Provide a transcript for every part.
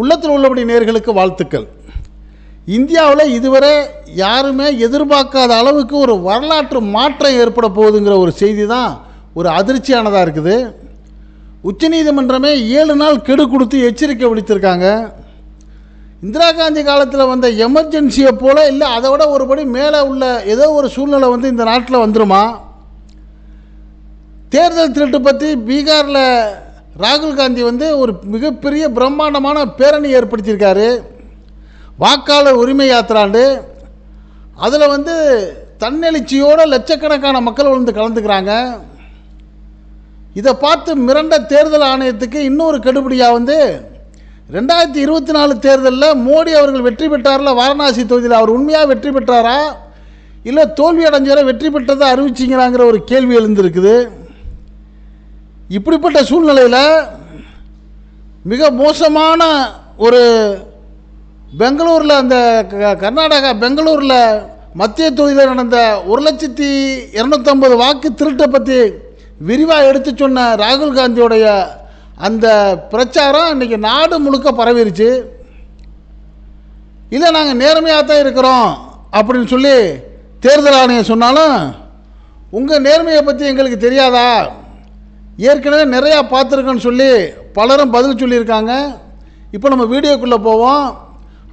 உள்ளத்தில் உள்ளபடி நேர்களுக்கு வாழ்த்துக்கள். இந்தியாவில் இதுவரை யாருமே எதிர்பார்க்காத அளவுக்கு ஒரு வரலாற்று மாற்றம் ஏற்பட போகுதுங்கிற ஒரு செய்தி தான் ஒரு அதிர்ச்சியானதாக இருக்குது. உச்சநீதிமன்றமே ஏழு நாள் கெடு கொடுத்து எச்சரிக்கை விடுத்திருக்காங்க. இந்திரா காந்தி காலத்தில் வந்த எமர்ஜென்சியை போல் இல்லை அதை விட ஒருபடி மேலே உள்ள ஏதோ ஒரு சூழ்நிலை வந்து இந்த நாட்டில் வந்துருமா? தேர்தல் திருட்டு பற்றி பீகாரில் ராகுல் காந்தி வந்து ஒரு மிகப்பெரிய பிரம்மாண்டமான பேரணி ஏற்படுத்தியிருக்காரு. வாக்காளர் உரிமை யாத்திராண்டு. அதில் வந்து தன்னெழுச்சியோடு லட்சக்கணக்கான மக்கள் வந்து கலந்துக்கிறாங்க. இதை பார்த்து மிரண்ட தேர்தல் ஆணையத்துக்கு இன்னொரு கெடுபடியாக வந்து ரெண்டாயிரத்தி இருபத்தி நாலு தேர்தலில் மோடி அவர்கள் வெற்றி பெற்றார்ல வாரணாசி தொகுதியில் அவர் உண்மையாக வெற்றி பெற்றாரா? இல்லை தோல்வி அடைஞ்சார வெற்றி பெற்றதை அறிவிச்சிங்கிறாங்கிற ஒரு கேள்வி எழுந்திருக்குது. இப்படிப்பட்ட சூழ்நிலையில் மிக மோசமான ஒரு பெங்களூரில் அந்த க- கர்நாடகா பெங்களூரில் மத்திய தொகுதியில் நடந்த ஒரு லட்சத்தி இரநூத்தம்பது வாக்கு திருட்டை பற்றி விரிவாக எடுத்து சொன்ன ராகுல் காந்தியோடைய அந்த பிரச்சாரம் இன்றைக்கி நாடு முழுக்க பரவிருச்சு. இல்லை நாங்கள் நேர்மையாக தான் இருக்கிறோம் அப்படின்னு சொல்லி தேர்தல் ஆணையம் சொன்னாலும் உங்கள் நேர்மையை பற்றி எங்களுக்கு தெரியாதா? ஏற்கனவே நிறையா பார்த்துருக்கோன்னு சொல்லி பலரும் பதில் சொல்லியிருக்காங்க. இப்போ நம்ம வீடியோக்குள்ளே போவோம்.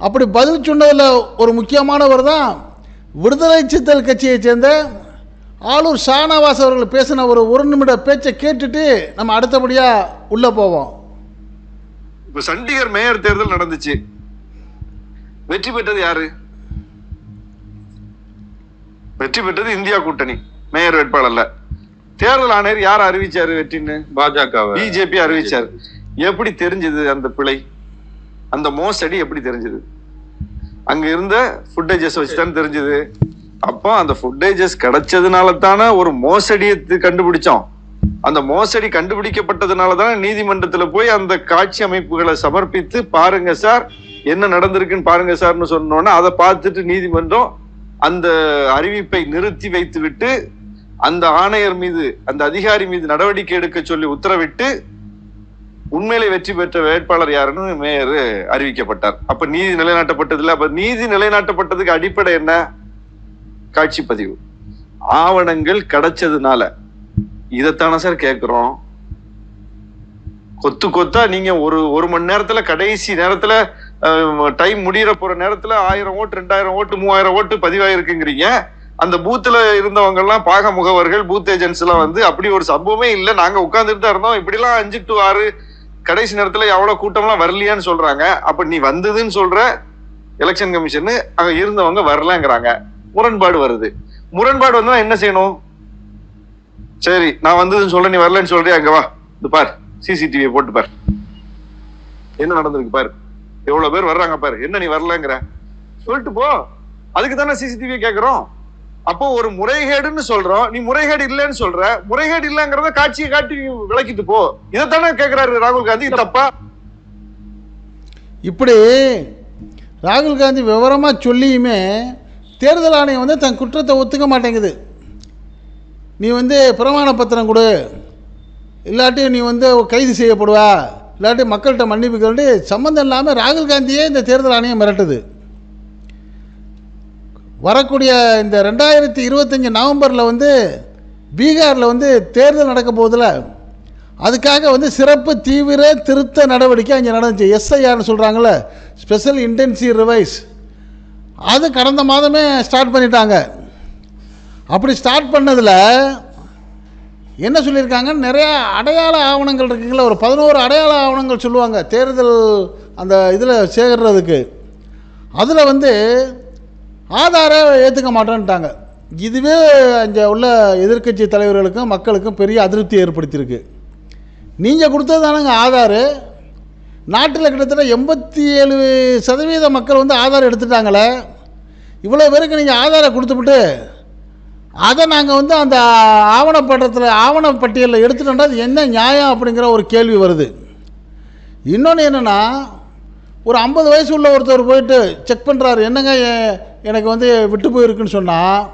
அப்படி பதில் சொன்னதில் ஒரு முக்கியமானவர் தான் விடுதலை சித்தல் கட்சியைச் சேர்ந்த ஆளூர் ஷானவாஸ் அவர்கள் பேசின ஒரு ஒரு நிமிட பேச்சை கேட்டுட்டு நம்ம அடுத்தபடியாக உள்ளே போவோம். இப்போ சண்டிகர் மேயர் தேர்தல் நடந்துச்சு. வெற்றி பெற்றது யாரு? வெற்றி பெற்றது இந்தியா கூட்டணி. மேயர் வேட்பாளர்ல. தேர்தல் ஆணையர் யார் அறிவிச்சாரு வெற்றின்னு பாஜக பிஜேபி அறிவிச்சாரு. எப்படி தெரிஞ்சது அந்த பிழை? அந்த மோசடி எப்படி தெரிஞ்சது? அங்க இருந்த ஃபுட்டேஜஸ் வச்சு தான் தெரிஞ்சது. அப்போ அந்த ஃபுட்டேஜஸ் கிடைச்சதுனால தானே ஒரு மோசடியை கண்டுபிடிச்சோம். அந்த மோசடி கண்டுபிடிக்கப்பட்டதுனால தானே நீதிமன்றத்துல போய் அந்த காட்சி அமைப்புகளை சமர்ப்பித்து பாருங்க சார் என்ன நடந்திருக்குன்னு பாருங்க சார்னு சொன்னோன்னா அதை பார்த்துட்டு நீதிமன்றம் அந்த அறிவிப்பை நிறுத்தி வைத்து விட்டு அந்த ஆணையர் மீது அந்த அதிகாரி மீது நடவடிக்கை எடுக்க சொல்லி உத்தரவிட்டு உண்மையிலே வெற்றி பெற்ற வேட்பாளர் யாருன்னு மேயர் அறிவிக்கப்பட்டார். அப்ப நீதி நிலைநாட்டப்பட்டதில்ல. அப்ப நீதி நிலைநாட்டப்பட்டதுக்கு அடிப்படை என்ன? காட்சி பதிவு. ஆவணங்கள் கிடைச்சதுனால. இதைத்தானே சார் கேட்குறோம். கொத்து கொத்தா நீங்க ஒரு ஒரு மணி நேரத்துல கடைசி நேரத்துல டைம் முடியற போற நேரத்துல ஆயிரம் ஓட்டு ரெண்டாயிரம் ஓட்டு மூவாயிரம் ஓட்டு பதிவாயிருக்குங்கிறீங்க. அந்த பூத்துல இருந்தவங்க எல்லாம் பாக முகவர்கள் பூத் ஏஜென்ட்ஸ் எல்லாம் வந்து அப்படி ஒரு சம்பவமே இல்ல. நாங்க உட்கார்ந்துட்டு தான் இருந்தோம். இப்படி எல்லாம் அஞ்சு டு ஆறு கடைசி நேரத்துல எவ்வளவு கூட்டம்லாம் வரலையான்னு சொல்றாங்க. அப்ப நீ வந்ததுன்னு சொல்ற எலெக்ஷன் கமிஷன் அங்க இருந்தவங்க வரலங்கிறாங்க. முரண்பாடு வருது. முரண்பாடு வந்தா என்ன செய்யணும்? சரி நான் வந்ததுன்னு சொல்றேன் நீ வரலன்னு சொல்றியா? அங்க வா. இது பார் சிசிடிவியை போட்டு பார். என்ன நடந்திருக்கு பாரு? எவ்வளவு பேர் வர்றாங்க பாரு. என்ன நீ வரலங்கிற? சொல்லிட்டு போ. அதுக்கு தானே சிசிடிவி கேக்குறோம். அப்போ ஒரு முறைகேடுன்னு சொல்றோம். நீ முறைகேடு இல்லைன்னு சொல்ற. முறைகேடு இல்லைங்கிறத காட்சியை காட்டி விளக்கிட்டு போ. இதைத்தானே கேக்குறாரு ராகுல் காந்தி. தப்பா? இப்படி ராகுல் காந்தி விவரமாக சொல்லியுமே தேர்தல் ஆணையம் வந்து தன் குற்றத்தை ஒத்துக்க மாட்டேங்குது. நீ வந்து பிரமாண பத்திரம் கொடு. இல்லாட்டி நீ வந்து கைது செய்யப்படுவா. இல்லாட்டி மக்கள்கிட்ட மன்னிப்பு கேட்டு சம்மந்தம் இல்லாமல் ராகுல் காந்தியே இந்த தேர்தல் ஆணையம் மிரட்டுது. வரக்கூடிய இந்த ரெண்டாயிரத்தி இருபத்தஞ்சி நவம்பரில் வந்து பீகாரில் வந்து தேர்தல் நடக்க போதில் அதுக்காக வந்து சிறப்பு தீவிர திருத்த நடவடிக்கை அங்கே நடந்துச்சு. எஸ்ஐஆர்னு சொல்கிறாங்கல்ல ஸ்பெஷல் இன்டென்சிவ் ரிவைஸ் அது கடந்த மாதமே ஸ்டார்ட் பண்ணிட்டாங்க. அப்படி ஸ்டார்ட் பண்ணதில் என்ன சொல்லியிருக்காங்க நிறையா அடையாள ஆவணங்கள் இருக்குங்களா. ஒரு பதினோரு அடையாள ஆவணங்கள் சொல்லுவாங்க. தேர்தல் அந்த இதில் சேகர்றதுக்கு. அதில் வந்து ஆதாரை ஏற்றுக்க மாட்டேன்ட்டாங்க. இதுவே அங்கே உள்ள எதிர்க்கட்சி தலைவர்களுக்கும் மக்களுக்கும் பெரிய அதிருப்தி ஏற்படுத்தியிருக்கு. நீங்கள் கொடுத்தது தானேங்க ஆதார். நாட்டில் கிட்டத்தட்ட எண்பத்தி ஏழு சதவீத மக்கள் வந்து ஆதார் எடுத்துட்டாங்களே. இவ்வளோ பேருக்கு நீங்கள் ஆதாரை கொடுத்துவிட்டு அதை நாங்கள் வந்து அந்த ஆவணப்பட்டத்தில் ஆவணப்பட்டியலில் எடுத்துட்டோம்னா அது என்ன நியாயம் அப்படிங்கிற ஒரு கேள்வி வருது. இன்னொன்று என்னென்னா ஒரு ஐம்பது வயசு உள்ள ஒருத்தர் போயிட்டு செக் பண்ணுறாரு என்னங்க எனக்கு வந்து விட்டு போயிருக்குன்னு சொன்னால்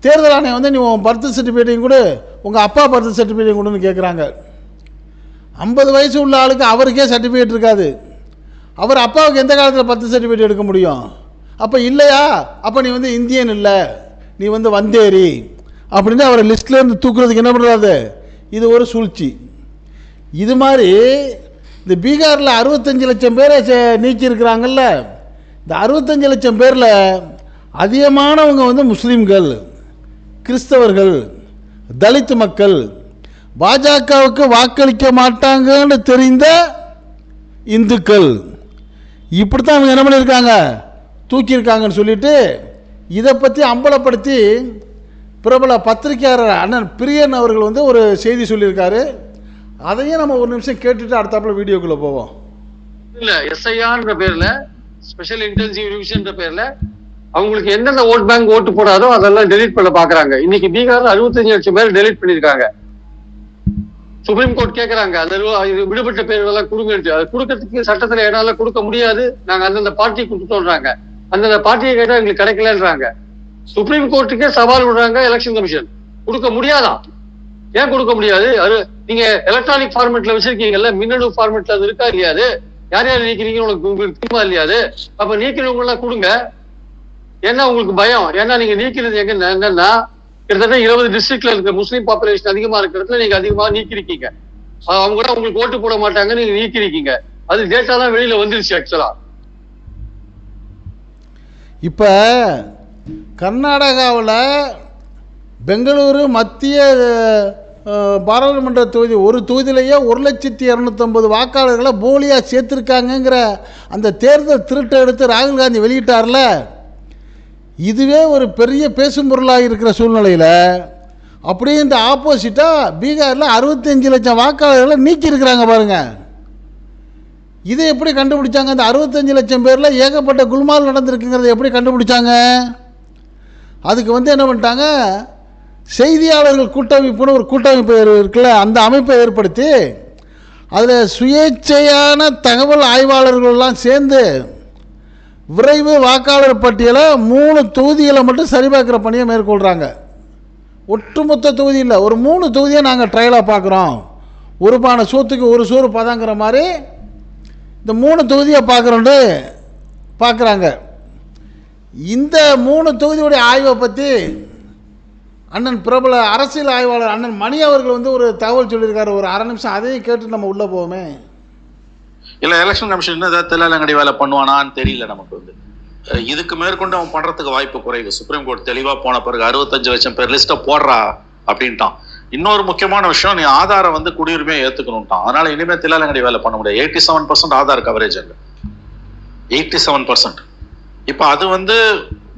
தேர்தல் ஆணையம் வந்து நீ உன் பர்த் சர்டிஃபிகேட்டையும் கொடு உங்கள் அப்பா பர்த் சர்டிஃபிகேட்டையும் கொடுன்னு கேட்குறாங்க ஐம்பது வயசு உள்ள ஆளுக்கு அவருக்கே சர்டிஃபிகேட் இருக்காது. அவர் அப்பாவுக்கு எந்த காலத்தில் பர்த் சர்டிஃபிகேட் எடுக்க முடியும்? அப்போ இல்லையா? அப்போ நீ வந்து இந்தியன் இல்லை. நீ வந்து வந்தேரி. அப்படின்னு அவரை லிஸ்ட்லேருந்து தூக்குறதுக்கு என்ன பண்ணுறாது இது ஒரு சூழ்ச்சி. இது மாதிரி இந்த பீகாரில் அறுபத்தஞ்சு லட்சம் பேரை சே- நீக்கியிருக்கிறாங்கல்ல. இந்த அறுபத்தஞ்சு லட்சம் பேரில் அதிகமானவங்க வந்து முஸ்லீம்கள் கிறிஸ்தவர்கள் தலித் மக்கள். பாஜகவுக்கு வாக்களிக்க மாட்டாங்கன்னு தெரிந்த இந்துக்கள். இப்படி தான் அவங்க என்ன பண்ணியிருக்காங்க? தூக்கியிருக்காங்கன்னு சொல்லிட்டு இதை பற்றி அம்பலப்படுத்தி பிரபல பத்திரிகையாளர் அண்ணன் பிரியன் அவர்கள் வந்து ஒரு செய்தி சொல்லியிருக்காரு. அதையும் நம்ம ஒரு நிமிஷம் கேட்டுட்டு அடுத்தாப்புல வீடியோக்குள்ளே போவோம். இல்லை எஸ்ஐஆர்ன்ற பேரில் ஸ்பெஷல் இன்டென்சிவ் ரிவிஷன்ற பேர்ல அவங்களுக்கு எந்தெந்த ஓட் பேங்க் ஓட்டு போடாதோ அதெல்லாம் டெலீட் பண்ண பாக்குறாங்க. இன்னைக்கு பீகார்ல அறுபத்தஞ்சு லட்சம் பேர் டெலிட் பண்ணிருக்காங்க. சுப்ரீம் கோர்ட் கேட்கறாங்க அந்த விடுபட்ட பேர்கள் எல்லாம் கொடுங்க அது கொடுக்கறதுக்கு சட்டத்துல இடம் கொடுக்க முடியாது. நாங்க அந்தந்த பார்ட்டி கொடுத்துட்டோம்றாங்க அந்தந்த பார்ட்டியை கேட்டா எங்களுக்கு கிடைக்கலன்றாங்க. சுப்ரீம் கோர்ட்டுக்கே சவால் விடுறாங்க எலெக்ஷன் கமிஷன் கொடுக்க முடியாதா? ஏன் கொடுக்க முடியாது? அது நீங்க எலக்ட்ரானிக் ஃபார்மேட்ல வச்சிருக்கீங்கல்ல மின்னணு ஃபார்மேட்ல அது இருக்கா இல்லையாது யார் யார் நீக்கிறீங்கன்னு உங்களுக்கு உங்களுக்கு திரும்ப இல்லையா அது? அப்ப நீக்கிறவங்க எல்லாம் கொடுங்க. என்ன உங்களுக்கு பயம்? ஏன்னா நீங்க நீக்கிறது எங்க என்னன்னா கிட்டத்தட்ட இருபது டிஸ்ட்ரிக்ட்ல இருக்க முஸ்லீம் பாப்புலேஷன் அதிகமா இருக்கிறதுல நீங்க அதிகமா நீக்கிருக்கீங்க. அவங்க கூட உங்களுக்கு ஓட்டு போட மாட்டாங்க நீங்க நீக்கிருக்கீங்க. அது டேட்டா தான் வெளியில வந்துருச்சு ஆக்சுவலா இப்ப கர்நாடகாவில் பெங்களூரு மத்திய பாராளுமன்ற தொகுதி ஒரு தொகுதியிலேயே ஒரு லட்சத்தி இரநூத்தம்பது வாக்காளர்களை போலியாக சேர்த்துருக்காங்கங்கிற அந்த தேர்தல் திருட்டை எடுத்து ராகுல் காந்தி வெளியிட்டார்ல? இதுவே ஒரு பெரிய பேசும் பொருளாக இருக்கிற சூழ்நிலையில் அப்படியே இந்த ஆப்போசிட்டாக பீகாரில் அறுபத்தஞ்சு லட்சம் வாக்காளர்களை நீக்கியிருக்கிறாங்க பாருங்கள் இதை எப்படி கண்டுபிடிச்சாங்க? அந்த அறுபத்தஞ்சு லட்சம் பேரில் ஏகப்பட்ட குல்மால் நடந்திருக்குங்கிறத எப்படி கண்டுபிடிச்சாங்க? அதுக்கு வந்து என்ன பண்ணிட்டாங்க? செய்தியாளர்கள் கூட்டமைப்புன்னு ஒரு கூட்டமைப்பு இருக்குல்ல அந்த அமைப்பை ஏற்படுத்தி அதில் சுயேட்சையான தகவல் ஆய்வாளர்கள்லாம் சேர்ந்து விரைவு வாக்காளர் பட்டியலை மூணு தொகுதிகளை மட்டும் சரிபார்க்குற பணியை மேற்கொள்கிறாங்க ஒட்டுமொத்த தொகுதி இல்லை ஒரு மூணு தொகுதியை நாங்கள் ட்ரையலாக பார்க்குறோம் ஒரு பானை சோத்துக்கு ஒரு சோறு பதாங்கிற மாதிரி இந்த மூணு தொகுதியை பார்க்குறோன்னு பார்க்குறாங்க இந்த மூணு தொகுதியுடைய ஆய்வை பற்றி அண்ணன் பிரபல அரசியல் ஆய்வாளர் அண்ணன் மணி அவர்கள் வந்து ஒரு தகவல் சொல்லியிருக்காரு. ஒரு அரை நிமிஷம் அதையும் கேட்டு நம்ம உள்ளே போவோமே. இல்ல எலெக்ஷன் கமிஷன் ஏதாவது தில்லாலங்கடி வேலை பண்ணுவானான்னு தெரியல நமக்கு வந்து. இதுக்கு மேற்கொண்டு அவன் பண்றதுக்கு வாய்ப்பு குறைவு. சுப்ரீம் கோர்ட் தெளிவா போன பிறகு அறுபத்தஞ்சு லட்சம் பேர் லிஸ்ட்டை போடுறா அப்படின்ட்டான். இன்னொரு முக்கியமான விஷயம் நீ ஆதாரை வந்து குடியுரிமையை ஏத்துக்கணும்ட்டான். அதனால இனிமே தில்லாலங்கடி வேலை பண்ண முடியாது. Eighty seven percent Aadhaar coverage அங்க. எயிட்டி செவன் பர்சன்ட் இப்போ அது வந்து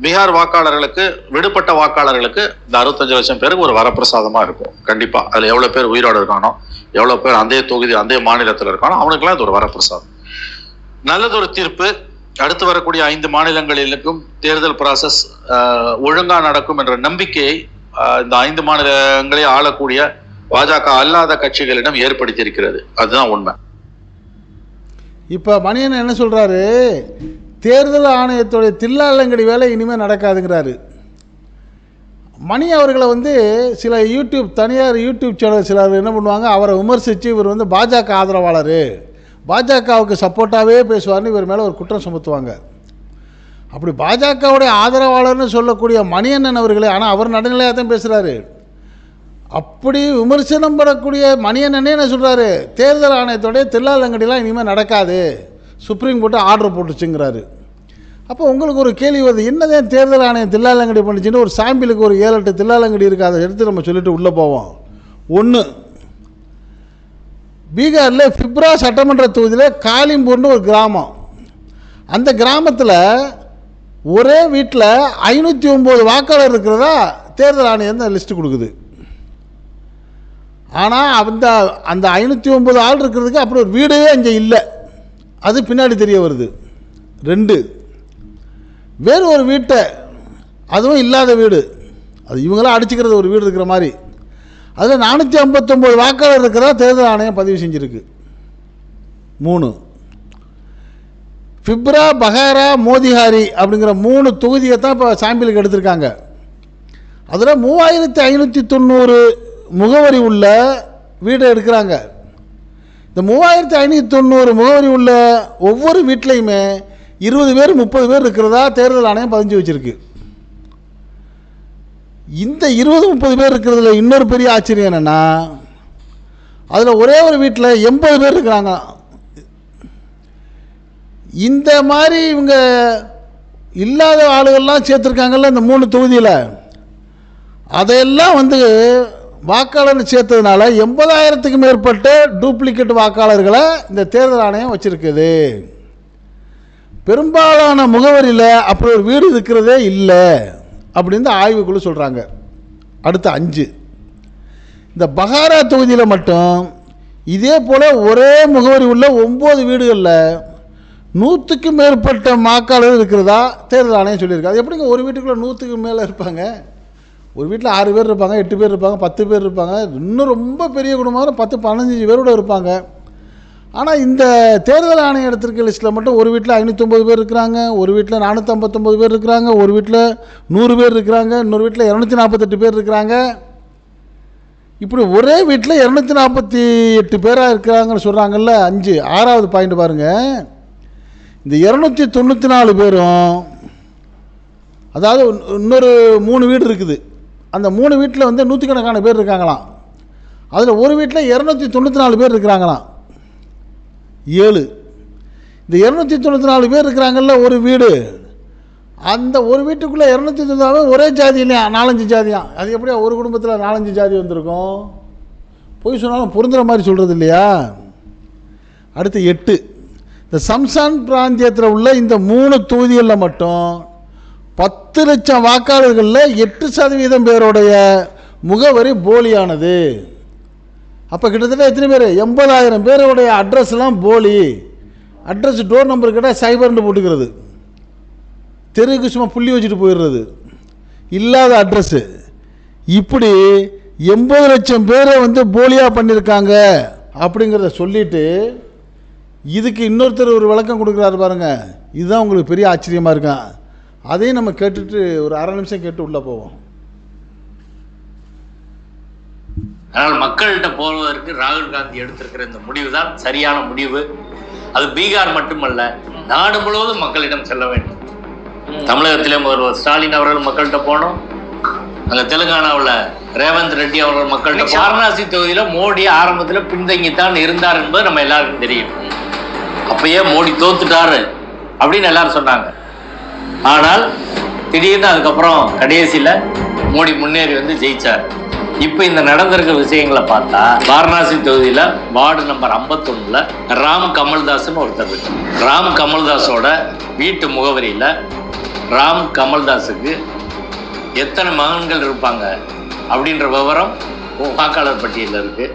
பீகார் வாக்காளர்களுக்கு விடுபட்ட வாக்காளர்களுக்கு இந்த அறுபத்தஞ்சு லட்சம் பேருக்கு ஒரு வரப்பிரசாதமாக இருக்கும். கண்டிப்பாக அதில் எவ்வளோ பேர் உயிரோடு இருக்கானோ எவ்வளோ பேர் அந்த தொகுதி அந்த மாநிலத்தில் இருக்கானோ அவனுக்கெல்லாம் இது ஒரு வரப்பிரசாதம். நல்லதொரு தீர்ப்பு. அடுத்து வரக்கூடிய ஐந்து மாநிலங்களிலும் தேர்தல் ப்ராசஸ் ஒழுங்காக நடக்கும் என்ற நம்பிக்கையை இந்த ஐந்து மாநிலங்களை ஆளக்கூடிய பாஜக அல்லாத கட்சிகளிடம் ஏற்படுத்தி இருக்கிறது. அதுதான் உண்மை. இப்போ மணியன் என்ன சொல்கிறாரு தேர்தல் ஆணையத்துடைய தில்லாலங்கடி வேலை இனிமேல் நடக்காதுங்கிறாரு. மணி அவர்களை வந்து சில யூடியூப் தனியார் யூடியூப் சேனல் சிலர் என்ன பண்ணுவாங்க அவரை விமர்சித்து இவர் வந்து பாஜக ஆதரவாளர். பாஜகவுக்கு சப்போர்ட்டாகவே பேசுவார்னு இவர் மேலே ஒரு குற்றம் சுமத்துவாங்க. அப்படி பாஜகவுடைய ஆதரவாளர்னு சொல்லக்கூடிய மணியண்ணன் அவர்களே ஆனால் அவர் நடுநிலையாக தான் பேசுகிறாரு அப்படி விமர்சனம் படக்கூடிய மணியண்ணனே என்ன சொல்கிறாரு தேர்தல் ஆணையத்தோடைய தில்லாலங்கடிலாம் இனிமேல் நடக்காது. சுப்ரீம் கோர்ட்டு ஆர்டர் போட்டுச்சுங்கிறாரு. அப்போ உங்களுக்கு ஒரு கேள்வி வருது என்னதான் தேர்தல் ஆணையம் தில்லாலங்கடி பண்ணிச்சுன்னு? ஒரு சாம்பிளுக்கு ஒரு ஏழு எட்டு தில்லாலங்கடி இருக்குது அதை எடுத்து நம்ம சொல்லிட்டு உள்ளே போவோம். ஒன்று பீகாரில் பிப்ரா சட்டமன்ற தொகுதியில் காலிம்பூர்னு ஒரு கிராமம். அந்த கிராமத்தில் ஒரே வீட்டில் ஐநூற்றி ஒம்பது வாக்காளர் இருக்கிறதா தேர்தல் ஆணையம் தான் லிஸ்ட்டு கொடுக்குது. ஆனால் அந்த அந்த ஐநூற்றி ஒம்பது ஆள் இருக்கிறதுக்கு அப்படி ஒரு வீடே அங்கே இல்லை. அது பின்னாடி தெரிய வருது. ரெண்டு வேறு ஒரு வீட்டை அதுவும் இல்லாத வீடு. அது இவங்களாம் அடிச்சுக்கிறது ஒரு வீடு இருக்கிற மாதிரி. அதில் நானூற்றி ஐம்பத்தொம்போது வாக்காளர் இருக்கிறதா தேர்தல் ஆணையம் பதிவு செஞ்சுருக்கு. மூணு ஃபிப்ரா பஹாரா மோதிஹாரி அப்படிங்கிற மூணு தொகுதியை தான் இப்போ சாம்பிளுக்கு எடுத்திருக்காங்க. அதில் மூவாயிரத்தி ஐநூற்றி தொண்ணூறு முகவரி உள்ள வீடை எடுக்கிறாங்க. இந்த மூவாயிரத்தி ஐநூற்றி தொண்ணூறு முகவரி உள்ள ஒவ்வொரு வீட்லேயுமே இருபது பேர் முப்பது பேர் இருக்கிறதா தேர்தல் ஆணையம் பதிஞ்சு வச்சுருக்கு. இந்த இருபது முப்பது பேர் இருக்கிறதுல இன்னொரு பெரிய ஆச்சரியம் என்னென்னா அதில் ஒரே ஒரு வீட்டில் எண்பது பேர் இருக்கிறாங்க. இந்த மாதிரி இவங்க இல்லாத ஆளுகள்லாம் சேர்த்துருக்காங்கல்ல இந்த மூணு தொகுதியில். அதையெல்லாம் வந்து வாக்காளர் சேர்த்ததுனால எண்பதாயிரத்துக்கு மேற்பட்ட டூப்ளிகேட் வாக்காளர்களை இந்த தேர்தல் ஆணையம் வச்சுருக்குது. பெரும்பாலான முகவரியில் அப்படி ஒரு வீடு இருக்கிறதே இல்லை அப்படின்னு ஆய்வுக்குழு சொல்கிறாங்க அடுத்த அஞ்சு. இந்த பகாரா தொகுதியில் மட்டும் இதே போல் ஒரே முகவரி உள்ள ஒம்பது வீடுகளில் நூற்றுக்கும் மேற்பட்ட வாக்காளர் இருக்கிறதா தேர்தல் ஆணையம் சொல்லியிருக்கு. அது எப்படிங்க ஒரு வீட்டுக்குள்ளே நூற்றுக்கு மேலே இருப்பாங்க? ஒரு வீட்டில் ஆறு பேர் இருப்பாங்க எட்டு பேர் இருப்பாங்க பத்து பேர் இருப்பாங்க. இன்னும் ரொம்ப பெரிய குடும்பம் பத்து பதினஞ்சு பேரோட இருப்பாங்க. ஆனால் இந்த தேர்தல் ஆணையம் எடுத்திருக்க லிஸ்ட்டில் மட்டும் ஒரு வீட்டில் ஐநூற்றொம்பது பேர் இருக்கிறாங்க ஒரு வீட்டில் நானூற்றம்பத்தொம்பது பேர் இருக்கிறாங்க ஒரு வீட்டில் நூறு பேர் இருக்கிறாங்க இன்னொரு வீட்டில் இரநூத்தி நாற்பத்தெட்டு பேர் இருக்கிறாங்க. இப்படி ஒரே வீட்டில் இரநூத்தி நாற்பத்தி எட்டு பேராக இருக்கிறாங்கன்னு சொல்கிறாங்கல்ல அஞ்சு ஆறாவது பாயிண்ட் பாருங்கள் இந்த இரநூத்தி தொண்ணூற்றி நாலு பேரும் அதாவது இன்னொரு மூணு வீடு இருக்குது. அந்த மூணு வீட்டில் வந்து நூற்றுக்கணக்கான பேர் இருக்காங்களாம். அதில் ஒரு வீட்டில் இரநூத்தி தொண்ணூற்றி நாலு பேர் இருக்கிறாங்களாம். ஏழு. இந்த இரநூத்தி தொண்ணூற்றி நாலு பேர் இருக்கிறாங்கல்ல ஒரு வீடு. அந்த ஒரு வீட்டுக்குள்ளே இரநூத்தி தொண்ணூறு ஒரே ஜாதி இல்லையா? நாலஞ்சு ஜாதியா? அது எப்படியா? ஒரு குடும்பத்தில் நாலஞ்சு ஜாதி வந்திருக்கும். பொய் சொன்னாலும் பொருந்துகிற மாதிரி சொல்கிறது இல்லையா? அடுத்து எட்டு. இந்த சம்சான் பிராந்தியத்தில் உள்ள இந்த மூணு தொகுதிகளில் மட்டும் பத்து லட்சம் வாக்காளர்களில் எட்டு சதவீதம் பேருடைய முகவரி போலியானது. அப்போ கிட்டத்தட்ட எத்தனை பேர்? எண்பதாயிரம் பேருடைய அட்ரஸ்லாம் போலி. அட்ரஸ் டோர் நம்பர் கிட்ட சைபர்னு போட்டுக்கிறது. தெருவுக்கு சும்மா புள்ளி வச்சுட்டு போயிடுறது. இல்லாத அட்ரஸ்ஸு இப்படி எண்பது லட்சம் பேரை வந்து போலியாக பண்ணியிருக்காங்க அப்படிங்கிறத சொல்லிட்டு இதுக்கு இன்னொருத்தர் ஒரு விளக்கம் கொடுக்குறாரு பாருங்கள் இதுதான் உங்களுக்கு பெரிய ஆச்சரியமாக இருக்கும் அதையும் நம்ம கேட்டுட்டு ஒரு அரை நிமிஷம் கேட்டு உள்ளே போவோம். ஆனால் மக்கள்கிட்ட போவதற்கு ராகுல் காந்தி எடுத்திருக்கிற இந்த முடிவு தான் சரியான முடிவு. அது பீகார் மட்டுமல்ல நாடு முழுவதும் மக்களிடம் செல்ல வேண்டும். தமிழகத்திலே முதல்வர் ஸ்டாலின் அவர்கள் மக்கள்கிட்ட போனோம். அங்க தெலுங்கானாவுல ரேவந்த் ரெட்டி அவர்கள் மக்கள்கிட்ட வாரணாசி தொகுதியில மோடி ஆரம்பத்துல பின்தங்கித்தான் இருந்தார் என்பது நம்ம எல்லாருக்கும் தெரியும். அப்பயே மோடி தோத்துட்டாரு அப்படின்னு எல்லாரும் சொன்னாங்க. ஆனால் திடீர்னு அதுக்கப்புறம் கடைசியில மோடி முன்னேறி வந்து ஜெயிச்சார். இப்போ இந்த நடந்திருக்க விஷயங்களை பார்த்தா வாரணாசி தொகுதியில வார்டு நம்பர் 51 ராம் கமல்தாஸ்னு ஒருத்தர் ராம் கமல்தாஸோட வீட்டு முகவரியில ராம் கமல்தாஸுக்கு எத்தனை மகன்கள் இருப்பாங்க அப்படின்ற விவரம் வாக்காளர் பட்டியலில் இருக்கு.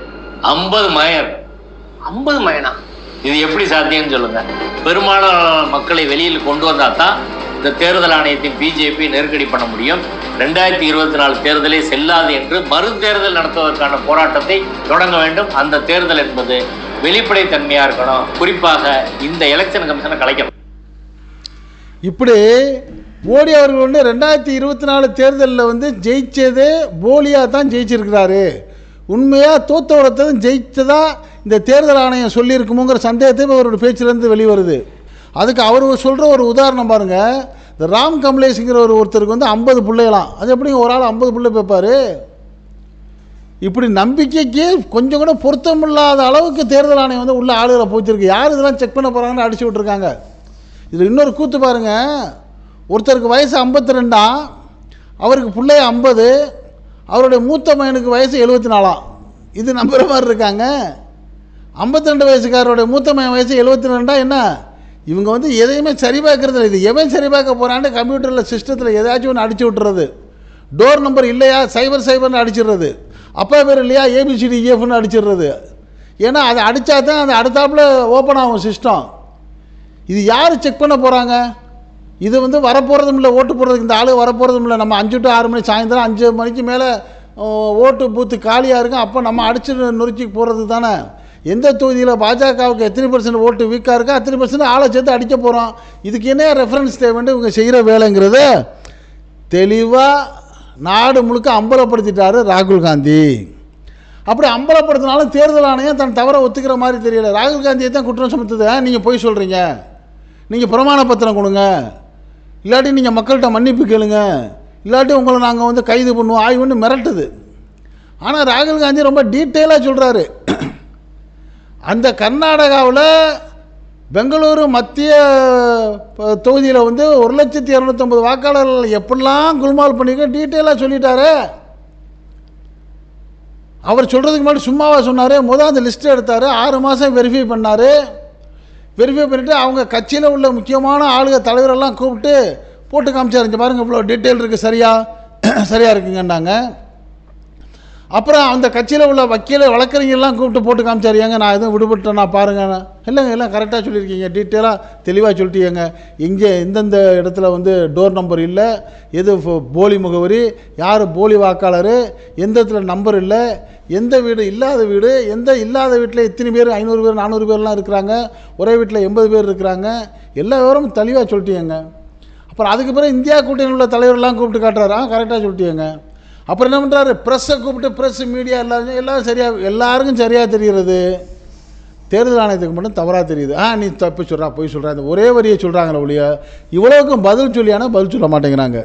ஐம்பது மகன் ஐம்பது மயனா? இது எப்படி சாத்தியம்னு சொல்லுங்க. பெரும்பாலான மக்களை வெளியில் கொண்டு வந்தா தான் இந்த தேர்தல் ஆணையத்தின் பிஜேபி நெருக்கடி பண்ண முடியும். ரெண்டாயிரத்தி இருபத்தி நாலு தேர்தலே செல்லாது என்று மறு தேர்தல் நடத்துவதற்கான போராட்டத்தை தொடங்க வேண்டும். அந்த தேர்தல் என்பது வெளிப்படைத்தன்மையா இருக்கணும். குறிப்பாக இந்த எலெக்ஷன் கமிஷனை கலைக்கணும். இப்படி மோடி அவர்கள் வந்து ரெண்டாயிரத்தி இருபத்தி நாலு தேர்தலில் வந்து ஜெயிச்சதே போலியாக தான் ஜெயிச்சிருக்கிறாரு. உண்மையாக தோத்த ஒருத்ததும் ஜெயிச்சதா இந்த தேர்தல் ஆணையம் சொல்லியிருக்குமோங்கிற சந்தேகத்தை அவரோட பேச்சிலேருந்து வெளிவருது. அதுக்கு அவர் சொல்கிற ஒரு உதாரணம் பாருங்கள் இந்த ராம் கமலேஷுங்கிற ஒரு ஒருத்தருக்கு வந்து ஐம்பது பிள்ளைகளாம் அது எப்படிங்க ஒரு ஆள் ஐம்பது பிள்ளை பேப்பார்? இப்படி நம்பிக்கைக்கு கொஞ்சம் கூட பொருத்தமில்லாத அளவுக்கு தேர்தல் ஆணையம் வந்து உள்ள ஆளுகளை போச்சிருக்கு யார் இதெல்லாம் செக் பண்ண போகிறாங்கன்னு அடிச்சு விட்ருக்காங்க இதில் இன்னொரு கூத்து பாருங்க. ஒருத்தருக்கு வயசு ஐம்பத்தி ரெண்டாம் அவருக்கு பிள்ளைய ஐம்பது அவருடைய மூத்த மகனுக்கு வயசு எழுபத்தி நாலாம் இது நம்புகிற மாதிரி இருக்காங்க. ஐம்பத்தி ரெண்டு வயசுக்காரருடைய மூத்த மகன் வயசு எழுபத்தி ரெண்டா என்ன? இவங்க வந்து எதையுமே சரி பார்க்கறது இல்லை. இது எவன் சரி பார்க்க போகிறான்னு கம்ப்யூட்டரில் சிஸ்டத்தில் எதாச்சும் ஒன்று அடிச்சு விட்டுறது. டோர் நம்பர் இல்லையா? சைபர் சைபர்னு அடிச்சிடுறது. அப்பா பேர் இல்லையா? ஏபிசிடி இஎஃப்னு அடிச்சிடுறது. ஏன்னா அதை அடித்தா தான் அது அடுத்தாப்புல ஓப்பன் ஆகும் சிஸ்டம் இது யார் செக் பண்ண போகிறாங்க இது வந்து வரப்போகிறதும் இல்லை ஓட்டு போடுறதுக்கு இந்த ஆளு வரப்போகிறதும் இல்லை. நம்ம அஞ்சு டு ஆறு மணி சாயந்தரம் அஞ்சு மணிக்கு மேலே ஓட்டு பூத்து காலியாக இருக்கும். அப்போ நம்ம அடிச்சு நொறுக்கி போகிறது தானே எந்த தொகுதியில் பாஜகவுக்கு எத்தனை பர்சன்ட் ஓட்டு வீக்காக இருக்கோ அத்தனை பர்சன்ட் ஆளை சேர்த்து அடிக்க போகிறோம் இதுக்கு என்ன ரெஃபரன்ஸ் தேவைன்னு இவங்க செய்கிற வேலைங்கிறது? தெளிவாக நாடு முழுக்க அம்பலப்படுத்திட்டார் ராகுல் காந்தி. அப்படி அம்பலப்படுத்தினாலும் தேர்தல் ஆணையம் தன் தவறை ஒத்துக்கிற மாதிரி தெரியல. ராகுல் காந்தியை தான் குற்றம் சுமத்துது. நீங்கள் போய் சொல்கிறீங்க நீங்கள் பிரமாண பத்திரம் கொடுங்க. இல்லாட்டி நீங்கள் மக்கள்கிட்ட மன்னிப்பு கேளுங்க. இல்லாட்டி உங்களை நாங்கள் வந்து கைது பண்ணுவோம். ஆய்வுன்னு மிரட்டுது. ஆனால் ராகுல் காந்தி ரொம்ப டீட்டெயிலாக சொல்கிறாரு அந்த கர்நாடகாவில் பெங்களூரு மத்திய தொகுதியில் வந்து ஒரு லட்சத்தி இரநூத்தொம்பது வாக்காளர்கள் எப்படிலாம் குல்மால் பண்ணிக்க டீட்டெயிலாக சொல்லிட்டாரு. அவர் சொல்கிறதுக்கு முன்னாடி சும்மாவா சொன்னார். முதல் அந்த லிஸ்ட் எடுத்தார். ஆறு மாதம் வெரிஃபை பண்ணார். வெரிஃபை பண்ணிவிட்டு அவங்க கட்சியில் உள்ள முக்கியமான ஆளுக தலைவரெல்லாம் கூப்பிட்டு போட்டு காமிச்சார். இங்க பாருங்க இவ்வளோ டீட்டெயில் இருக்குது சரியா? சரியாக இருக்குங்கன்னாங்க. அப்புறம் அந்த கட்சியில் உள்ள வக்கீல வழக்கறிஞர்லாம் கூப்பிட்டு போட்டு காமிச்சார். ஏங்க நான் எதுவும் விடுபட்டேன்னா பாருங்கண்ணா இல்லைங்க எல்லாம் கரெக்டாக சொல்லியிருக்கீங்க. டீட்டெயிலாக தெளிவாக சொல்லிட்டீங்க இங்கே எந்தெந்த இடத்துல வந்து டோர் நம்பர் இல்லை. எது ஃபோ- போலி முகவரி? யார் போலி வாக்காளர்? எந்த இடத்துல நம்பர் இல்லை? எந்த வீடு இல்லாத வீடு? எந்த இல்லாத வீட்டில் எத்தனை பேர்? ஐநூறு பேர் நானூறு பேர்லாம் இருக்கிறாங்க. ஒரே வீட்டில் எண்பது பேர் இருக்கிறாங்க. எல்லா விவரமும் தெளிவாக சொல்லிட்டீங்க அப்புறம் அதுக்கு பிறகு இந்தியா கூட்டணியில் உள்ள தலைவர்லாம் கூப்பிட்டு காட்டுறாரா. கரெக்டாக சொல்லிட்டீங்க அப்புறம் என்ன பண்ணுறாரு ப்ரெஸ்ஸை கூப்பிட்டு ப்ரெஸ் மீடியா எல்லாரும் எல்லாரும் சரியாக எல்லாருக்கும் சரியாக தெரிகிறது. தேர்தல் ஆணையத்துக்கு மட்டும் தவறாக தெரியுது. ஆ நீ தப்பு சொல்கிறா பொய் சொல்கிறா இந்த ஒரே வரியை சொல்கிறாங்களே ஒழிய இவ்வளோக்கும் பதில் சொல்லியானா பதில் சொல்ல மாட்டேங்கிறாங்க.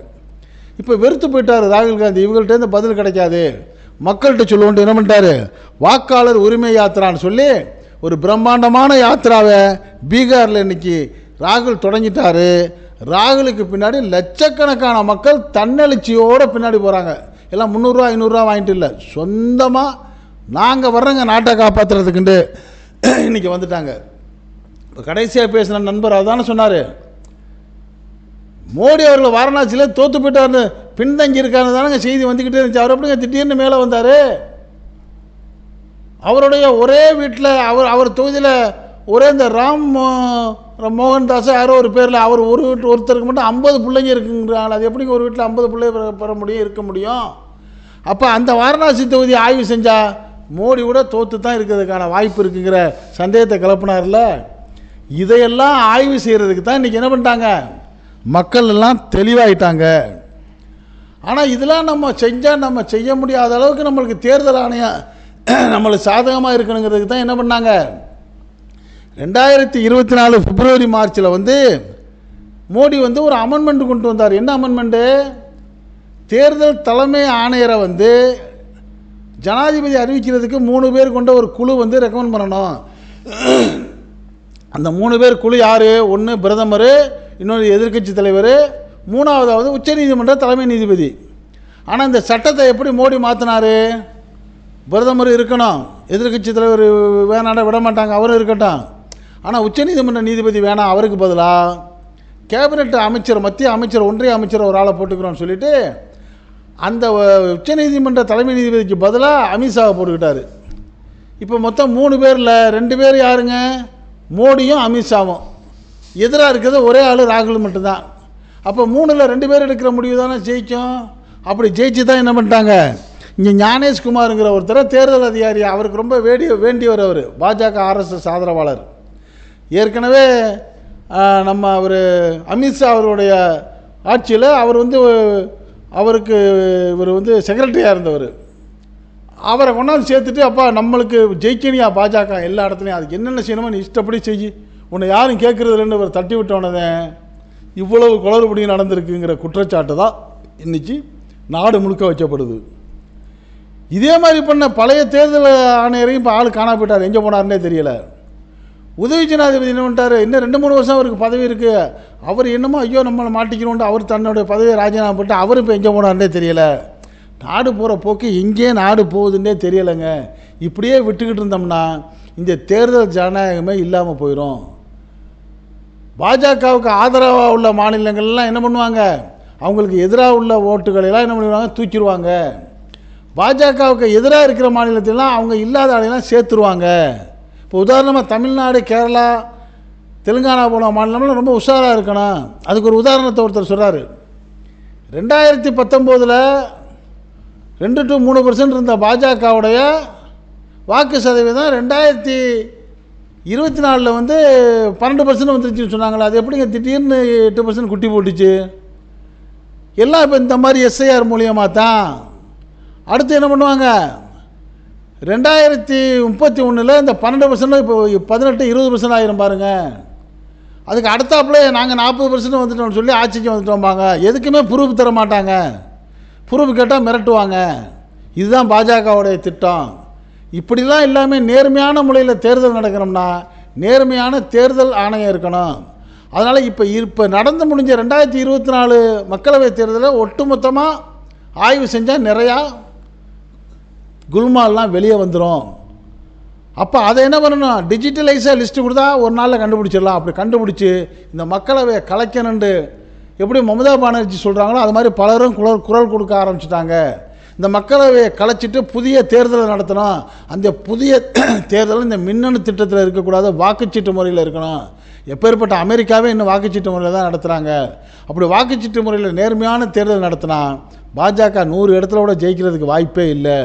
இப்போ வெறுத்து போயிட்டார் ராகுல் காந்தி. இவங்கள்ட்டேருந்து பதில் கிடைக்காது. மக்கள்கிட்ட சொல்லுவோன்ட்டு என்ன பண்ணிட்டாரு? வாக்காளர் உரிமை யாத்திரான்னு சொல்லி ஒரு பிரம்மாண்டமான யாத்திராவை பீகாரில் இன்னைக்கு ராகுல் தொடங்கிட்டாரு. ராகுலுக்கு பின்னாடி லட்சக்கணக்கான மக்கள் தன்னெழுச்சியோடு பின்னாடி போகிறாங்க எல்லாம் முந்நூறுரூவா ஐநூறுரூவா வாங்கிட்டு இல்லை. சொந்தமாக நாங்கள் வர்றோங்க நாட்டை காப்பாற்றுறதுக்குண்டு இன்றைக்கி வந்துட்டாங்க. இப்போ கடைசியாக பேசின நண்பர் அதானே சொன்னார். மோடி அவர்கள் வாரணாசியில் தோற்று போயிட்டார்னு பின்தங்கி இருக்காரு தானங்க செய்தி வந்துக்கிட்டே இருந்துச்சு. அவர் எப்படிங்க திடீர்னு மேலே வந்தார்? அவருடைய ஒரே வீட்டில் அவர் அவர் தொகுதியில் ஒரே இந்த ராம் மோகன்தாஸ் யாரோ ஒரு பேரில் அவர் ஒரு வீட்டு ஒருத்தருக்கு மட்டும் ஐம்பது பிள்ளைங்க இருக்குங்கிறாங்க அது எப்படிங்க ஒரு வீட்டில் ஐம்பது பிள்ளைங்க பெற- முடியும் இருக்க முடியும்? அப்போ அந்த வாரணாசி தொகுதி ஆய்வு செஞ்சால் மோடி கூட தோற்று தான் இருக்கிறதுக்கான வாய்ப்பு இருக்குங்கிற சந்தேகத்தை கிளப்புனார்ல? இதையெல்லாம் ஆய்வு செய்கிறதுக்கு தான் இன்றைக்கி என்ன பண்ணிட்டாங்க? மக்கள் எல்லாம் தெளிவாயிட்டாங்க. ஆனால் இதெல்லாம் நம்ம செஞ்சால் நம்ம செய்ய முடியாத அளவுக்கு நம்மளுக்கு தேர்தல் ஆணையம் நம்மளுக்கு சாதகமாக இருக்கணுங்கிறதுக்கு தான் என்ன பண்ணாங்க? ரெண்டாயிரத்தி இருபத்தி நாலு பிப்ரவரி மார்ச்சில் வந்து மோடி வந்து ஒரு அமெண்ட்மெண்ட் கொண்டு வந்தார். என்ன அமெண்ட்மெண்ட்டு தேர்தல் தலைமை ஆணையரை வந்து ஜனாதிபதி அறிவிக்கிறதுக்கு மூணு பேர் கொண்ட ஒரு குழு வந்து ரெக்கமெண்ட் பண்ணணும். அந்த மூணு பேர் குழு யார்? ஒன்று பிரதமர் இன்னொரு எதிர்க்கட்சி தலைவர் மூணாவதாவது உச்சநீதிமன்ற தலைமை நீதிபதி. ஆனால் இந்த சட்டத்தை எப்படி மோடி மாற்றினாரு பிரதமர் இருக்கணும். எதிர்க்கட்சி தலைவர் வேணாட விட மாட்டாங்க அவரும் இருக்கட்டும். ஆனால் உச்சநீதிமன்ற நீதிபதி வேணாம் அவருக்கு பதிலாக கேபினெட் அமைச்சர் மத்திய அமைச்சர் ஒன்றிய அமைச்சர் ஒரு ஆளை போட்டுக்கிறோன்னு சொல்லிட்டு அந்த உச்சநீதிமன்ற தலைமை நீதிபதிக்கு பதிலாக அமித்ஷாவை போட்டுக்கிட்டாரு. இப்போ மொத்தம் மூணு பேரில் ரெண்டு பேர் யாருங்க? மோடியும் அமித்ஷாவும். எதிராக இருக்கிறது ஒரே ஆள் ராகுல் மட்டும்தான். அப்போ மூணில் ரெண்டு பேர் எடுக்கிற முடிவு தானே ஜெயிக்கும்? அப்படி ஜெயிச்சு தான் என்ன பண்ணிட்டாங்க? இங்கே ஞானேஷ்குமாருங்கிற ஒருத்தர் தேர்தல் அதிகாரி அவருக்கு ரொம்ப வேண்டிய வேண்டியவர் அவர். பாஜக ஆர்எஸ்எஸ் ஆதரவாளர். ஏற்கனவே நம்ம அவர் அமித்ஷா அவருடைய ஆட்சியில் அவர் வந்து அவருக்கு இவர் வந்து செக்ரட்டரியாக இருந்தவர். அவரை கொண்டாந்து சேர்த்துட்டு அப்பா நம்மளுக்கு ஜெயிக்கணியா பாஜக எல்லா இடத்துலையும் அதுக்கு என்னென்ன செய்யணுமோ நீ இஷ்டப்படி செய். உன்னை யாரும் கேட்கறது இல்லைன்னு இவர் தட்டி விட்டோன்னதே இவ்வளவு குளறுபடி நடந்திருக்குங்கிற குற்றச்சாட்டு தான் இன்றைக்கி நாடு முழுக்க வைக்கப்படுது. இதே மாதிரி பண்ண பழைய தேர்தல் ஆணையரையும் இப்போ ஆள் காணா போயிட்டார். எங்கே போனாருன்னே தெரியலை. உதவி ஜனாதிபதி என்ன பண்ணிட்டார்? இன்னும் ரெண்டு மூணு வருஷம் அவருக்கு பதவி இருக்குது அவர் என்னமோ ஐயோ நம்மளை மாட்டிக்கணும்ட்டு அவர் தன்னுடைய பதவியை ராஜினாமா பண்ணிட்டு அவர் இப்போ எங்கே போனார்னே தெரியல. நாடு போகிற போக்கு எங்கே நாடு போகுதுன்னே தெரியலைங்க. இப்படியே விட்டுக்கிட்டு இருந்தோம்னா இந்த தேர்தல் ஜனநாயகமே இல்லாமல் போயிடும் பாஜகவுக்கு ஆதரவாக உள்ள மாநிலங்கள்லாம் என்ன பண்ணுவாங்க? அவங்களுக்கு எதிராக உள்ள ஓட்டுகளெல்லாம் என்ன பண்ணுவாங்க தூக்கிடுவாங்க. பாஜகவுக்கு எதிராக இருக்கிற மாநிலத்திலாம் அவங்க இல்லாத ஆளையெல்லாம் சேர்த்துருவாங்க. இப்போ உதாரணமாக தமிழ்நாடு கேரளா தெலுங்கானா போன மாநிலம்லாம் ரொம்ப உஷாராக இருக்கணும். அதுக்கு ஒரு உதாரணத்தை ஒருத்தர் சொல்கிறாரு ரெண்டாயிரத்தி பத்தொம்போதில் ரெண்டு டு மூணு பர்சன்ட் இருந்த பாஜகவுடைய வாக்கு சதவீதம் ரெண்டாயிரத்தி இருபத்தி நாலில் வந்து பன்னெண்டு பர்சன்ட் வந்துருச்சுன்னு சொன்னாங்களே அது எப்படிங்க திடீர்னு எட்டு பர்சன்ட் குட்டி போட்டுச்சு? எல்லாம் இப்போ இந்த மாதிரி எஸ்ஐஆர் மூலியமாக தான் அடுத்து என்ன பண்ணுவாங்க? ரெண்டாயிரத்தி முப்பத்தி ஒன்றில் இந்த பன்னெண்டு பர்சன்ட் இப்போ பதினெட்டு இருபது பர்சன்ட் ஆயிரும் பாருங்க. அதுக்கு அடுத்தாப்புல நாங்கள் நாற்பது பர்சன்ட் வந்துட்டோம்னு சொல்லி ஆட்சிக்கு வந்துட்டோம்பாங்க எதுக்குமே ப்ரூஃப் தர மாட்டாங்க. ப்ரூஃப் கேட்டால் மிரட்டுவாங்க. இதுதான் பாஜகவுடைய திட்டம். இப்படிலாம் இல்லாமல் நேர்மையான முறையில் தேர்தல் நடக்கணும்னா நேர்மையான தேர்தல் ஆணையம் இருக்கணும். அதனால் இப்போ இப்போ நடந்து முடிஞ்ச ரெண்டாயிரத்தி இருபத்தி நாலு மக்களவைத் தேர்தலை ஒட்டுமொத்தமாக ஆய்வு செஞ்சால் நிறையா குல்மால்லாம் வெளியே வந்துடும் அப்போ அதை என்ன பண்ணணும்? டிஜிட்டலைஸாக லிஸ்ட்டு கொடுத்தா ஒரு நாளில் கண்டுபிடிச்சிடலாம். அப்படி கண்டுபிடிச்சி இந்த மக்களவையை கலைக்கணுண்டு எப்படி மமதா பானர்ஜி சொல்கிறாங்களோ அது மாதிரி பலரும் குரல் குரல் கொடுக்க ஆரம்பிச்சிட்டாங்க. இந்த மக்களவையை கலைச்சிட்டு புதிய தேர்தலை நடத்தணும். அந்த புதிய தேர்தல் இந்த மின்னணு திட்டத்தில் இருக்கக்கூடாது வாக்குச்சீட்டு முறையில் இருக்கணும். எப்பேற்பட்ட அமெரிக்காவே இன்னும் வாக்குச்சீட்டு முறையில் தான் நடத்துகிறாங்க அப்படி வாக்குச்சீட்டு முறையில் நேர்மையான தேர்தல் நடத்தினா பாஜக நூறு இடத்துல கூட ஜெயிக்கிறதுக்கு வாய்ப்பே இல்லை.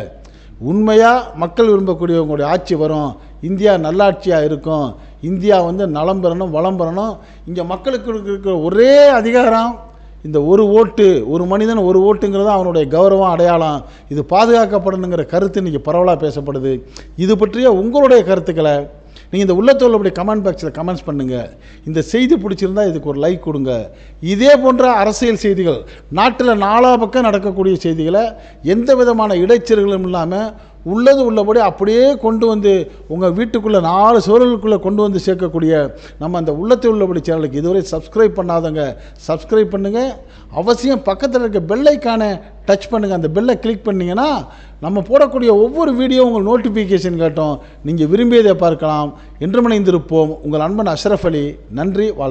உண்மையாக மக்கள் விரும்பக்கூடியவங்களுடைய ஆட்சி வரும். இந்தியா நல்லாட்சியாக இருக்கும். இந்தியா வந்து நலம் பெறணும் வளம் பெறணும். இங்கே மக்களுக்கு இருக்கிற ஒரே அதிகாரம் இந்த ஒரு ஓட்டு ஒரு மனிதன் ஒரு ஓட்டுங்கிறது அவனுடைய கௌரவம் அடையாளம். இது பாதுகாக்கப்படணுங்கிற கருத்து இன்றைக்கி பரவலாக பேசப்படுது. இது பற்றிய உங்களுடைய கருத்துக்களை நீங்கள் இந்த உள்ளத்தோல் அப்படி கமெண்ட் பாக்ஸில் கமெண்ட்ஸ் பண்ணுங்கள் இந்த செய்தி பிடிச்சிருந்தா இதுக்கு ஒரு லைக் கொடுங்க. இதே போன்ற அரசியல் செய்திகள் நாட்டில் நாலா பக்கம் நடக்கக்கூடிய செய்திகளை எந்த விதமான இடைச்சல்களும் இல்லாமல் உள்ளது உள்ளபடி அப்படியே கொண்டு வந்து உங்கள் வீட்டுக்குள்ளே நாலு சுவர்களுக்குள்ளே கொண்டு வந்து சேர்க்கக்கூடிய நம்ம அந்த உள்ளத்தில் உள்ளபடி சேனலுக்கு இதுவரை சப்ஸ்கிரைப் பண்ணாதவங்க சப்ஸ்கிரைப் பண்ணுங்கள் அவசியம் பக்கத்தில் இருக்க பெல்லைக்கான டச் பண்ணுங்கள் அந்த பெல்லை கிளிக் பண்ணிங்கன்னா நம்ம போடக்கூடிய ஒவ்வொரு வீடியோ உங்கள் நோட்டிஃபிகேஷன் கேட்டோம். நீங்கள் விரும்பியதை பார்க்கலாம். என்று இணைந்திருப்போம். உங்கள் அன்பன் அஷ்ரஃப் அலி. நன்றி வாழ்